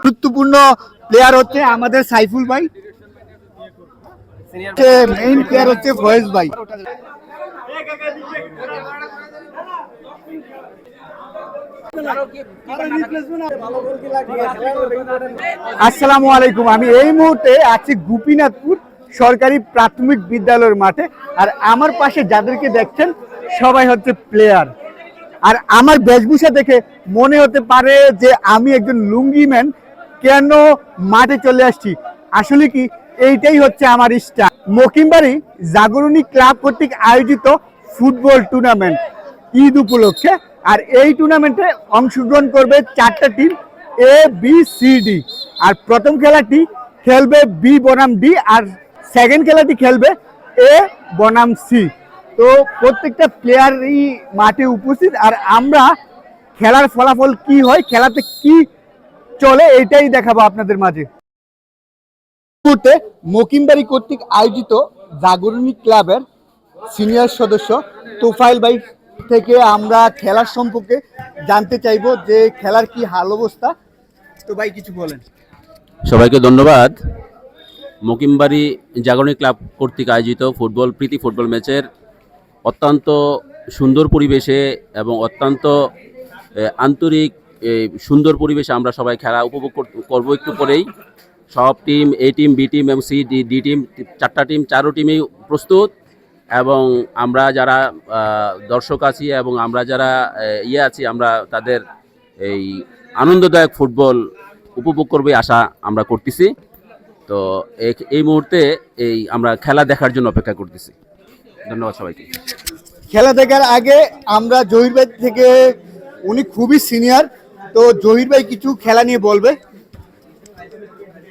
গুরুত্বপূর্ণ প্লেয়ার হচ্ছে আমাদের সাইফুল ভাই। মেইন প্লেয়ার হচ্ছে ফয়েজ ভাই। আসসালামু আলাইকুম। আমি এই মুহূর্তে আছি গোপীনাথপুর সরকারি প্রাথমিক বিদ্যালয়ের মাঠে। আর আমার পাশে যাদেরকে দেখছেন সবাই হচ্ছে প্লেয়ার আর আমার বেশভূষা দেখে মনে হতে পারে যে আমি একজন লুঙ্গি ম্যান কেন মাঠে চলে আসছি? আসলে কি, এইটাই হচ্ছে আমার ইচ্ছা মকিমবাড়ি জাগরণী ক্লাব কর্তৃক আয়োজিত ফুটবল টুর্নামেন্ট ঈদ উপলক্ষে। আর এই টুর্নামেন্টে অংশগ্রহণ করবে চারটা team A B C D আর প্রথম খেলাটি খেলবে বি বনাম ডি আর সেকেন্ড খেলাটি খেলবে এ বনাম সি তো প্রত্যেকটা প্লেয়ারই মাঠে উপস্থিত। আর আমরা খেলার ফলাফল কি হয়, খেলাতে কি চলে এটাই দেখাবো আপনাদের মাঝে। মুহূর্তে মকিমবাড়ি কর্তৃক আয়োজিত জাগরণী ক্লাবের সিনিয়র সদস্য তোফাইল ভাই থেকে আমরা খেলার সম্পর্কে জানতে চাইব যে খেলার কি হাল অবস্থা। তো ভাই, কিছু বলেন। সবাইকে ধন্যবাদ। মকিমবাড়ি জাগরণী ক্লাব কর্তৃক আয়োজিত ফুটবল, প্রীতি ফুটবল ম্যাচের অত্যন্ত সুন্দর পরিবেশে এবং অত্যন্ত আন্তরিক সুন্দর পরিবেশে আমরা সবাই খেলা উপভোগ কর- করব একটু পরেই। সব team, A team, B team এবং সি, ডি ডি টিম, চারটা টিম, চারো টিমই প্রস্তুত এবং আমরা যারা দর্শক আছি এবং আমরা যারা ইয়ে আছি, আমরা তাদের এই আনন্দদায়ক ফুটবল উপভোগ করবে আশা আমরা করতেছি। তো এই মুহূর্তে এই আমরা খেলা দেখার জন্য অপেক্ষা করতেছি। ধন্যবাদ সবাইকে। খেলা দেখার আগে আমরা জহির ভাই থেকে উনি খুবই সিনিয়র তো জহির ভাই কিছু খেলা নিয়ে বলবে।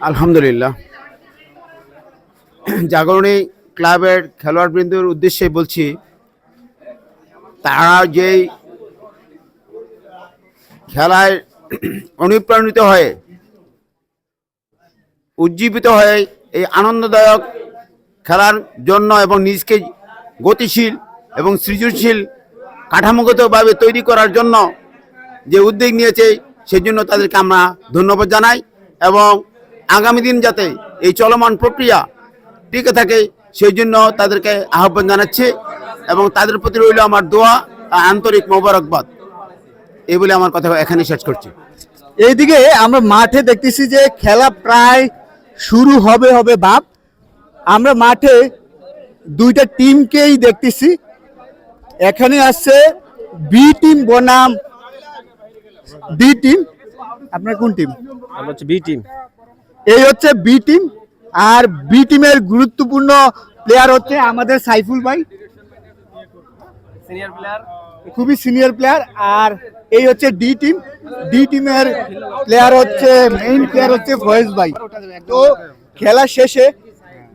আলহামদুলিল্লাহ। জাগরণী ক্লাবের খেলোয়াড়বৃন্দর উদ্দেশ্যে বলছি তারা যেই খেলায় অনুপ্রাণিত হয়ে উজ্জীবিত হয়ে এই আনন্দদায়ক খেলার জন্য এবং নিজকে গতিশীল এবং সৃজনশীল কাঠামোগতভাবে তৈরি করার জন্য যে উদ্যোগ নিয়েছে, সেজন্য তাদেরকে আমরা ধন্যবাদ জানাই এবং আগামী দিন যাতে এই চলমান প্রক্রিয়া টিকে থাকে সেই জন্য তাদেরকে আহ্বান জানাচ্ছি এবং তাদের প্রতি রইল আমার দোয়া আন্তরিক মোবারকবাদ। এই বলে আমার কথা এখানে শেষ করছি। এইদিকে আমরা মাঠে দেখতেছি যে খেলা প্রায় শুরু হবে হবে বাপ আমরা মাঠে দুইটা টিমকেই দেখতেছি। এখানে আসছে বি টিম বনাম। D team. আপনার কোন টিম? আমরা হচ্ছে বি টিম। এই হচ্ছে বি টিম। আর বি টিমের গুরুত্বপূর্ণ প্লেয়ার হচ্ছে আমাদের সাইফুল ভাই। সিনিয়র প্লেয়ার খুবই সিনিয়র প্লেয়ার আর এই হচ্ছে ডি টিম। ডি টিমের প্লেয়ার হচ্ছে মেইন প্লেয়ার হচ্ছে ফয়েজ ভাই। তো খেলা শেষে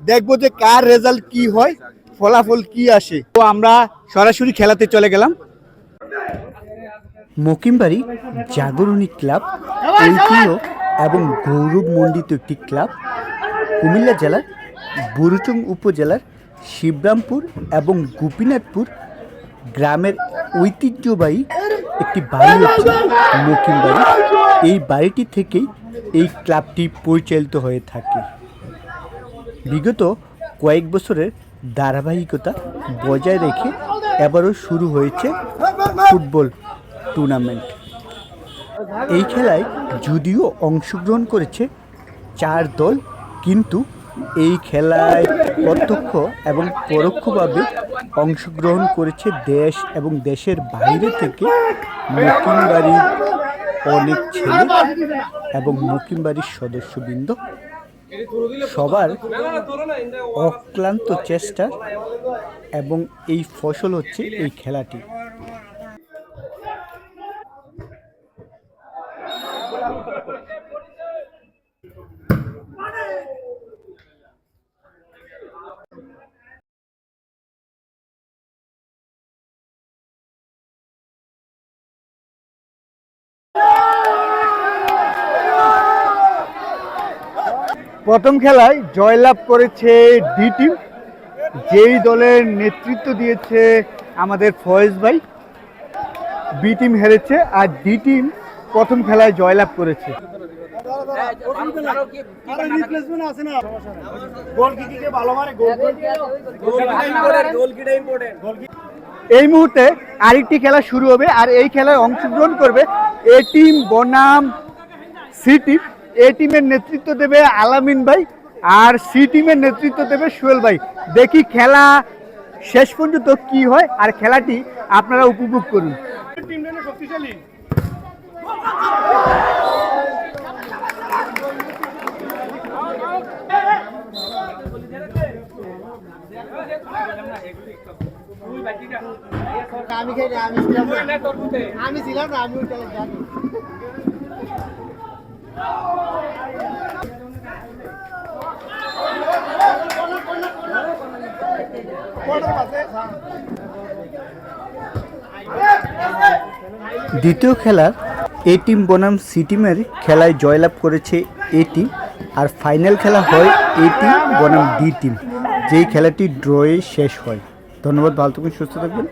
দেখব যে কার রেজাল্ট কি হয়, ফলাফল কি আসে। তো আমরা সরাসরি খেলাতে চলে গেলাম। মকিমবাড়ি জাগরণী ক্লাব ঐতিহ্য এবং গৌরবমণ্ডিত একটি ক্লাব, কুমিল্লা জেলার বুরুচুং উপজেলার শিবরামপুর এবং গোপীনাথপুর গ্রামের ঐতিহ্যবাহী একটি বাড়ি হচ্ছে মকিমবাড়ি। এই বাড়িটি থেকেই এই ক্লাবটি পরিচালিত হয়ে থাকে। বিগত কয়েক বছরের ধারাবাহিকতা বজায় রেখে এবারও শুরু হয়েছে ফুটবল টুর্নামেন্ট। এই খেলায় যদিও অংশগ্রহণ করেছে চার দল, কিন্তু এই খেলায় প্রত্যক্ষ এবং পরোক্ষভাবে অংশগ্রহণ করেছে দেশ এবং দেশের বাইরে থেকে মুকিমবাড়ির অনেক ছেলে এবং মুকিমবাড়ির সদস্যবৃন্দ। সবার অক্লান্ত চেষ্টা এবং এই ফসল হচ্ছে এই খেলাটি। প্রথম খেলায় জয়লাভ করেছে ডি টিম, যেই দলের নেতৃত্ব দিয়েছে আমাদের ফয়েজ ভাই। বি টিম হেরেছে আর ডি টিম প্রথম খেলায় জয়লাভ করেছে। এই মুহূর্তে আরেকটি খেলা শুরু হবে আর এই খেলায় অংশগ্রহণ করবে এ টিম বনাম সি টিম এ টিমের নেতৃত্ব দেবে আলামিন ভাই আর সি টিমের নেতৃত্ব দেবে সোহেল ভাই। দেখি খেলা শেষ পর্যন্ত কি হয় আর খেলাটি আপনারা উপভোগ করুন। খাই আমি ছিলাম না। আমি ছিলাম না আমি ওটা জানি দ্বিতীয় খেলার এ টিম বনাম সি টিমের খেলায় জয়লাভ করেছে এ টিম, আর ফাইনাল খেলা হয় এ টিম বনাম ডি টিম। যেই খেলাটি ড্রয়ে শেষ হয়। ধন্যবাদ, ভালো থাকবেন সুস্থ থাকবেন।